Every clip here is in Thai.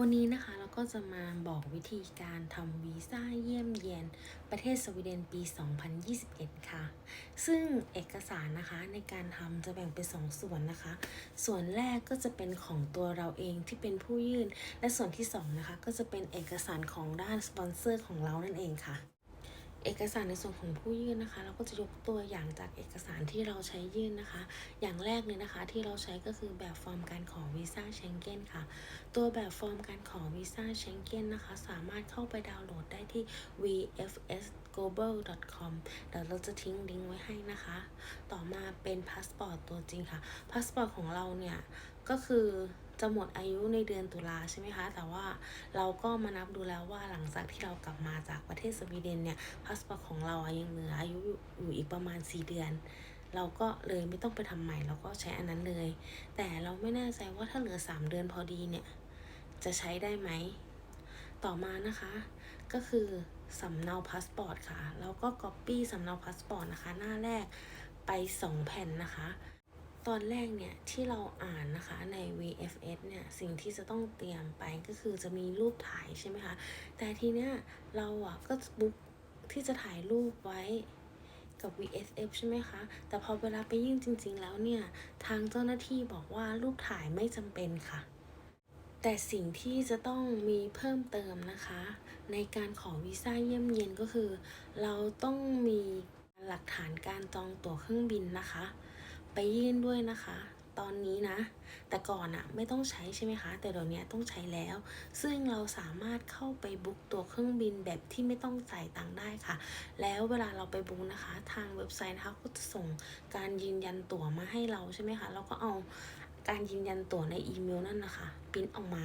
วันนี้นะคะเราก็จะมาบอกวิธีการทำวีซ่าเยี่ยมเยียน ประเทศสวีเดนปี 2021 ค่ะ ซึ่งเอกสารนะคะในการทำจะแบ่งเป็นสองส่วนนะคะ ส่วนแรกก็จะเป็นของตัวเราเองที่เป็นผู้ยื่น และส่วนที่สองนะคะ ก็จะเป็นเอกสารของด้านสปอนเซอร์ของเรานั่นเองค่ะ เอกสารในส่วนของผู้ยื่นนะคะ เราก็จะยกตัวอย่างจากเอกสารที่เราใช้ยื่นนะคะ อย่างแรกเลยนะคะที่เราใช้ก็คือแบบฟอร์มการขอวีซ่าเชงเก้นค่ะ ตัวแบบฟอร์มการขอวีซ่าเชงเก้นนะคะ สามารถเข้าไปดาวน์โหลดได้ที่ vfsglobal.com เดี๋ยวเราจะทิ้งลิงก์ไว้ให้นะคะ ต่อมาเป็นพาสปอร์ตตัวจริงค่ะพาสปอร์ตของเราเนี่ยก็คือ จะหมดอายุในเดือนตุลาใช่ไหมคะ แต่ว่าเราก็มานับดูแล้วว่าหลังจากที่เรากลับมาจากประเทศสวีเดนเนี่ยพาสปอร์ตของเราอะยังเหลืออายุอยู่อีกประมาณ 4 เดือน เราก็เลยไม่ต้องไปทำใหม่เราก็ใช้อันนั้นเลย แต่เราไม่แน่ใจว่าถ้าเหลือ 3 เดือนพอดีเนี่ยจะใช้ได้ไหม ต่อมานะคะ ก็คือสำเนาพาสปอร์ตค่ะ แล้วก็ก๊อปปี้สำเนาพาสปอร์ตนะคะ หน้าแรกไป 2 แผ่นนะคะ ตอนแรกเนี่ยที่เราอ่านนะคะใน VFS เนี่ยสิ่งที่จะต้องเตรียมไปก็คือจะมีรูปถ่ายใช่ไหมคะ แต่ทีเนี้ยเราอะก็บุ๊กที่จะถ่ายรูปไว้กับ VSF ใช่ไหมคะ แต่พอเวลาไปยื่นจริง ๆ แล้วเนี่ย ทางเจ้าหน้าที่บอกว่ารูปถ่ายไม่จำเป็นค่ะ แต่สิ่งที่จะต้องมีเพิ่มเติมนะคะ ในการขอวีซ่าเยี่ยมเยียนก็คือ เราต้องมีหลักฐานการจองตั๋วเครื่องบินนะคะ ไปยื่นด้วยนะคะ ตอนนี้นะ แต่ก่อนอะไม่ต้องใช้ใช่ไหมคะ แต่เดี๋ยวนี้ต้องใช้แล้ว ซึ่งเราสามารถเข้าไปบุ๊กตัวเครื่องบินแบบที่ไม่ต้องจ่ายตังค์ได้ค่ะ แล้วเวลาเราไปบุ๊กนะคะ ทางเว็บไซต์นะคะก็จะส่งการยืนยันตั๋วมาให้เราใช่ไหมคะเราก็เอาการยืนยันตั๋วในอีเมลนั่นนะคะปริ้นออกมา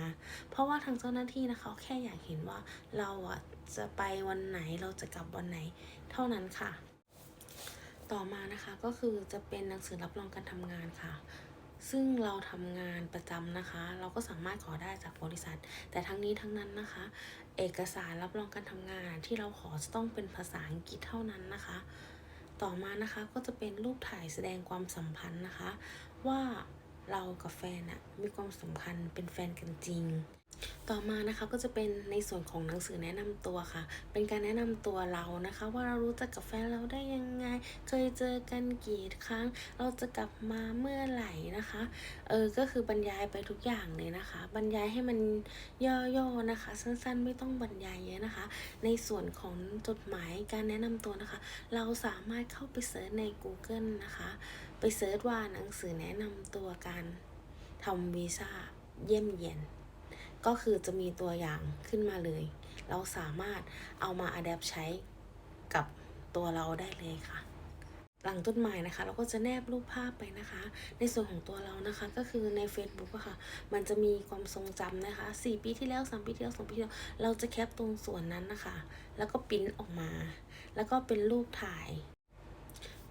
เพราะว่าทางเจ้าหน้าที่นะคะแค่อยากเห็นว่าเราอะจะไปวันไหนเราจะกลับวันไหนเท่านั้นค่ะ ต่อมานะคะก็คือจะเป็นหนังสือรับรองการทำงานค่ะ ซึ่งเราทำงานประจำนะคะ เราก็สามารถขอได้จากบริษัท แต่ทั้งนี้ทั้งนั้นนะคะ เอกสารรับรองการทำงานที่เราขอจะต้องเป็นภาษาอังกฤษเท่านั้นนะคะ ต่อมานะคะก็จะเป็นรูปถ่ายแสดงความสัมพันธ์นะคะ ว่าเรากับแฟนอะมีความสัมพันธ์เป็นแฟนกันจริง ต่อมานะคะก็จะเป็นในส่วนของหนังสือแนะนำตัวค่ะ เป็นการแนะนำตัวเรานะคะ ว่าเรารู้จักกับแฟนเราได้ยังไง เคยเจอกันกี่ครั้ง เราจะกลับมาเมื่อไหร่นะคะ เออ ก็คือบรรยายไปทุกอย่างเลยนะคะ บรรยายให้มันย่อๆนะคะ สั้นๆ ไม่ต้องบรรยายเยอะนะคะ ในส่วนของจดหมายการแนะนำตัวนะคะ เราสามารถเข้าไปเสิร์ชใน Google นะคะ ไปเสิร์ชว่าหนังสือแนะนำตัวการทำวีซ่าเยี่ยมเยียน ก็คือจะมีตัวอย่างขึ้นมาเลย เราสามารถเอามาอัดแอปใช้กับตัวเราได้เลยค่ะ หลังจดหมายนะคะ เราก็จะแนบรูปภาพไปนะคะ ในส่วนของตัวเรานะคะ ก็คือใน Facebook อะค่ะ มันจะมีความทรงจำนะคะ 4 ปีที่แล้ว 3 ปีที่แล้ว 2 ปีที่แล้ว เราจะแคปตรงส่วนนั้นนะคะ แล้วก็ปริ้นออกมา แล้วก็เป็นรูปถ่าย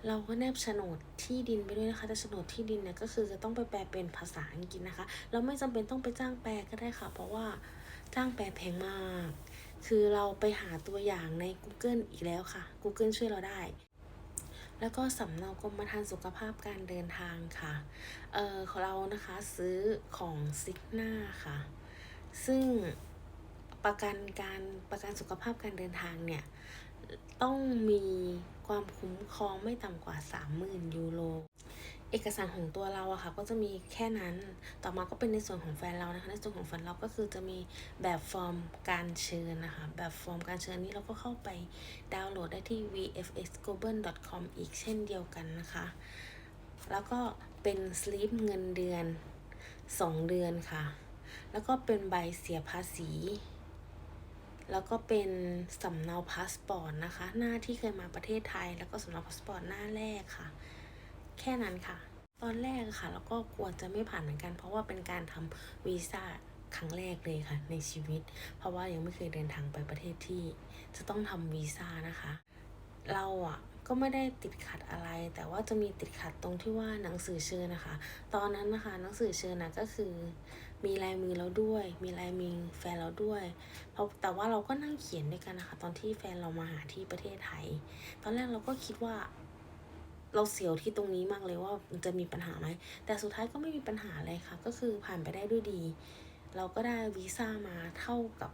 เราก็แนบโฉนดที่ดินไปด้วยนะคะ แต่โฉนดที่ดินเนี่ยก็คือจะต้องไปแปลเป็นภาษาอังกฤษนะคะ เราไม่จำเป็นต้องไปจ้างแปลก็ได้ค่ะ เพราะว่าจ้างแปลแพงมาก คือเราไปหาตัวอย่างใน Google อีกแล้วค่ะ Google ช่วยเราได้ แล้วก็สำเนากรมธรรม์สุขภาพการเดินทางค่ะ เออของเรานะคะซื้อของซิกนาค่ะ ซึ่งประกันการประกันสุขภาพการเดินทางเนี่ย ต้องมีความคุ้มครองไม่ต่ำกว่า 30,000 ยูโร เอกสารของตัวเราอะค่ะก็จะมีแค่นั้น ต่อมาก็เป็นในส่วนของแฟนเรานะคะ ในส่วนของแฟนเราก็คือจะมีแบบฟอร์มการเชิญนะคะ แบบฟอร์มการเชิญนี้เราก็เข้าไปดาวน์โหลดได้ที่ vfsglobal.com อีกเช่นเดียวกันนะคะ แล้วก็เป็นสลิปเงินเดือน 2 เดือนค่ะ แล้วก็เป็นใบเสียภาษี แล้วก็เป็นสำเนาพาสปอร์ตนะคะ หน้าที่เคยมาประเทศไทย แล้วก็สำเนาพาสปอร์ตหน้าแรกค่ะ แค่นั้นค่ะ ตอนแรกค่ะ แล้วก็กลัวจะไม่ผ่านเหมือนกัน เพราะว่าเป็นการทำวีซ่าครั้งแรกเลยค่ะ ในชีวิต เพราะว่ายังไม่เคยเดินทางไปประเทศที่ จะต้องทำวีซ่านะคะ เราอะ ก็ไม่ได้ติดขัดอะไร แต่ว่าจะมีติดขัดตรงที่ว่าหนังสือเชิญนะคะ ตอนนั้นนะคะหนังสือเชิญนะก็คือ มีลายมือเราด้วย มีลายมือแฟนเราด้วยเพราะแต่ว่าเราก็นั่งเขียนด้วยกันนะคะ ตอนที่แฟนเรามาหาที่ประเทศไทย ตอนแรกเราก็คิดว่าเราเสียวที่ตรงนี้มากเลยว่ามันจะมีปัญหาไหม แต่สุดท้ายก็ไม่มีปัญหาเลยค่ะ ก็คือผ่านไปได้ด้วยดี เราก็ได้วีซ่ามาเท่ากับ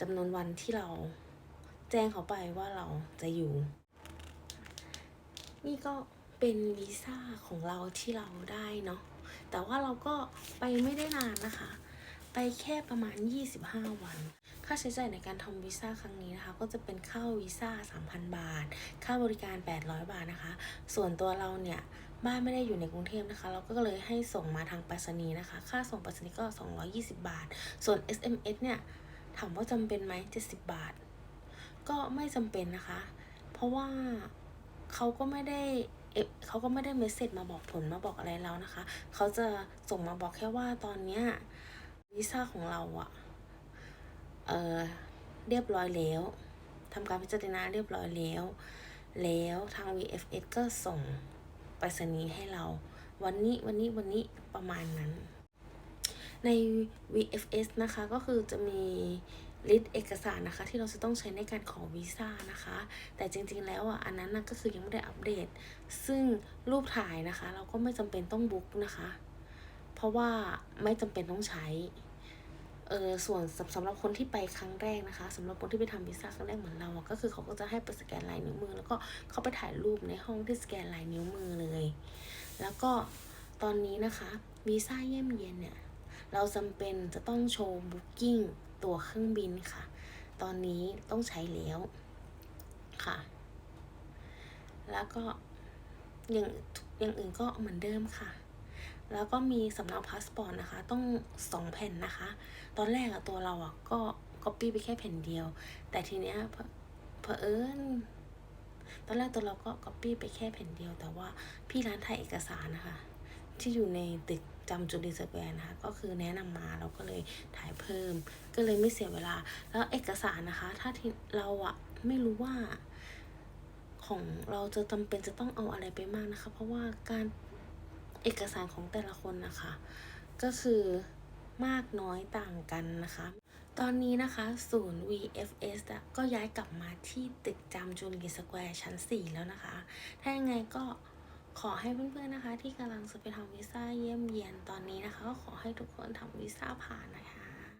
จำนวนวันที่เราแจ้งเขาไปว่าเราจะอยู่ นี่ก็เป็นวีซ่าของเราที่เราได้เนาะ แต่ว่าเราก็ไปไม่ได้นานนะคะ ไปแค่ประมาณ 25 วัน ค่าใช้จ่ายในการทำวีซ่าครั้งนี้นะคะ ก็จะเป็นค่าวีซ่า 3,000 บาท ค่าบริการ 800 บาทนะคะ ส่วนตัวเราเนี่ยบ้านไม่ได้อยู่ในกรุงเทพนะคะ เราก็เลยให้ส่งมาทางไปรษณีย์นะคะ ค่าส่งไปรษณีย์ก็ 220 บาท ส่วน SMS เนี่ยถามว่าจำเป็นไหม70 บาท ก็ไม่จำเป็นนะคะ เพราะว่า เขาก็ไม่ได้เอเขาก็ไม่ได้เมสเซจมาบอกผลมาบอกอะไรเรานะคะ เขาจะส่งมาบอกแค่ว่าตอนเนี้ยวีซ่าของเราอะเออเรียบร้อยแล้วทำการพิจารณาเรียบร้อยแล้ว แล้วทาง VFS ก็ส่งไปรษณีย์ให้เรา วันนี้วันนี้วันนี้ประมาณนั้น ใน VFS นะคะก็คือจะมี ลิสต์เอกสารนะคะ ที่เราจะต้องใช้ในการขอวีซ่านะคะ แต่จริงๆแล้วอะอันนั้นนะก็คือยังไม่ได้อัปเดต ซึ่งรูปถ่ายนะคะ เราก็ไม่จำเป็นต้องบุ๊กนะคะ เพราะว่าไม่จำเป็นต้องใช้เออส่วนสำหรับคนที่ไปครั้งแรกนะคะสำหรับคนที่ไปทำวีซ่าครั้งแรกเหมือนเราก็คือเขาก็จะให้ไปสแกนลายนิ้วมือ แล้วก็เขาไปถ่ายรูปในห้องที่สแกนลายนิ้วมือเลย แล้วก็ตอนนี้นะคะวีซ่าเยี่ยมเยียนเนี่ยเราจำเป็นจะต้องโชว์บุ๊กิ้ง ตั๋วเครื่องบินค่ะ ตอนนี้ต้องใช้แล้วค่ะ แล้วก็อย่างอย่างอื่นก็เหมือนเดิมค่ะ แล้วก็มีสำเนาพาสปอร์ตนะคะ ต้องสองแผ่นนะคะ ตอนแรกอะตัวเราอะก็ก๊อปปี้ไปแค่แผ่นเดียว แต่ทีเนี้ยเผเอิญตอนแรกตัวเราก็ก๊อปปี้ไปแค่แผ่นเดียว แต่ว่าพี่ร้านถ่ายเอกสารนะคะ ที่อยู่ในตึก จำจุลิสแควร์นะคะก็คือแนะนำมาเราก็เลยถ่ายเพิ่ม ก็เลยไม่เสียเวลา แล้วเอกสารนะคะ ถ้าที่เราอะไม่รู้ว่า ของเราจะจำเป็นจะต้องเอาอะไรไปมากนะคะ เพราะว่าการเอกสารของแต่ละคนนะคะ ก็คือมากน้อยต่างกันนะคะ ตอนนี้นะคะศูนย์ VFS อะก็ย้ายกลับมาที่ตึกจำจุลิสแควร์ชั้น 4 แล้วนะคะ ถ้ายังไงก็ ขอให้เพื่อนๆนะคะ ที่กำลังจะไปทำวีซ่าเยี่ยมเยียนตอนนี้นะคะก็ขอให้ทุกคนทำวีซ่าผ่านนะคะ